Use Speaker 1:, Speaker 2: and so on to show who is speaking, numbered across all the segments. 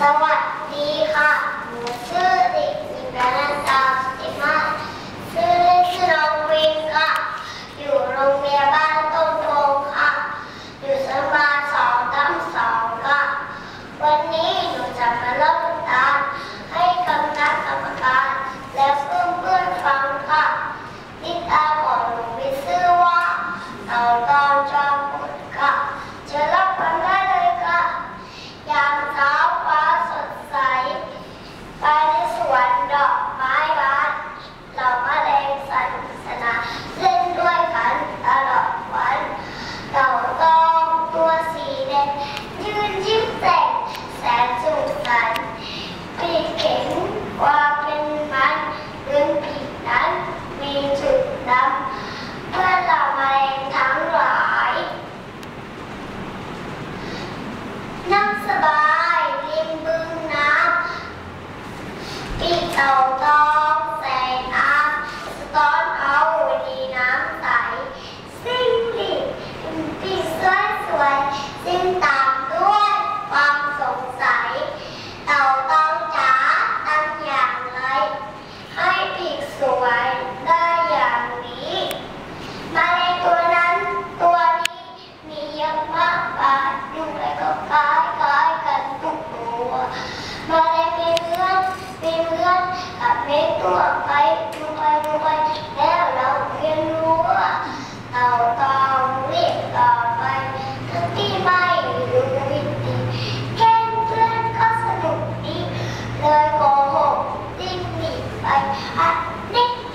Speaker 1: สวัสดีค่ะหนูชื่อ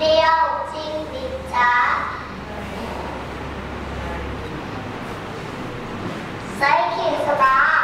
Speaker 1: เดียวจริงดิจ้าไซคิสบา